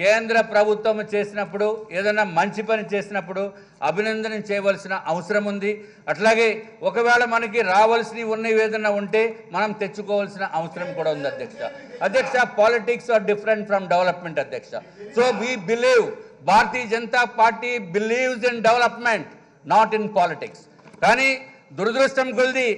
కేంద్ర ప్రభుత్వం చేసినప్పుడు ఏదైనా మంచి పని చేసినప్పుడు అభినందన చేయవలసిన అవసరం ఉంది. అట్లాగే ఒకవేళ మనకి రావాల్సినవి ఉన్నవి ఏదైనా ఉంటే మనం తెచ్చుకోవాల్సిన అవసరం కూడా ఉంది అధ్యక్ష. అధ్యక్ష politics are different from development అధ్యక్ష. So we believe Bharatiya Janata Party believes in development not in politics కానీ దురదృష్టం కొలిది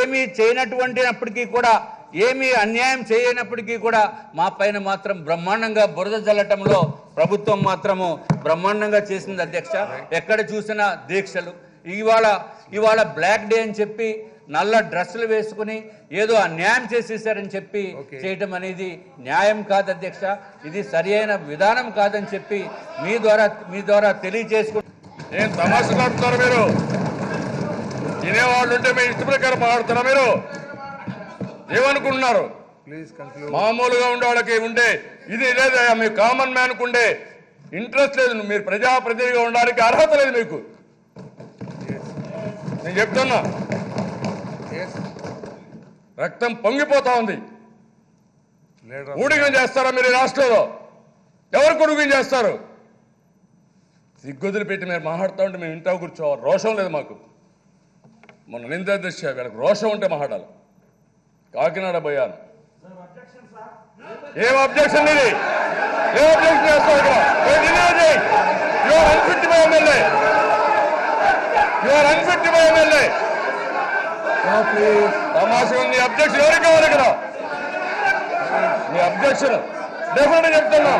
ఏమీ చేయనటువంటినప్పటికీ కూడా ఏమీ అన్యాయం చేయనప్పటికీ కూడా మా పైన మాత్రం బ్రహ్మాండంగా బురద జల్లటంలో ప్రభుత్వం మాత్రము బ్రహ్మాండంగా చేసింది అధ్యక్ష. ఎక్కడ చూసినా దీక్షలు. ఇవాళ ఇవాళ బ్లాక్ డే అని చెప్పి నల్ల డ్రెస్సులు వేసుకుని ఏదో అన్యాయం చేసేసారని చెప్పి చేయటం అనేది న్యాయం కాదు అధ్యక్ష. ఇది సరి అయిన విధానం కాదని చెప్పి మీ ద్వారా మీ ద్వారా తెలియజేసుకు ఏం తమాషలు ఆడుతున్నారు మీరు? తినేవాళ్ళు ఉంటే మీ ఇష్ట ప్రకారం మీరు? ఏమనుకుంటున్నారు? మామూలుగా ఉండే వాళ్ళకి ఉండే ఇది లేదా మీ కామన్ మ్యాన్కు ఉండే ఇంట్రెస్ట్ లేదు మీరు ప్రజాప్రతినిధిగా ఉండడానికి అర్హత లేదు మీకు. నేను చెప్తున్నా. రక్తం పొంగిపోతా ఉంది. ఊడిగం చేస్తారా మీరు రాష్ట్రంలో? ఎవరు కొడుకుని చేస్తారు? సిగ్గుదులు పెట్టి మీరు మాట్లాడుతూ ఉంటే మేము ఇంట్లో కూర్చోవాలి. రోషం లేదు మాకు. మొన్న నింద దృష్టి వీళ్ళకి రోషం ఉంటే మాట్లాడాలి. కాకినాడ పోయాను. ఏం అబ్జెక్షన్ ఇది? ఏం అబ్జెక్షన్ చేస్తావు ఇక్కడ? ఏ డినై చేయి? You are unfit by MLA you are unfit by MLA తమాషా ఉంది. అబ్జెక్షన్ ఎవరికి కావాలి ఇక్కడ? మీ అబ్జెక్షన్ డెఫినెట్ చెప్తున్నా.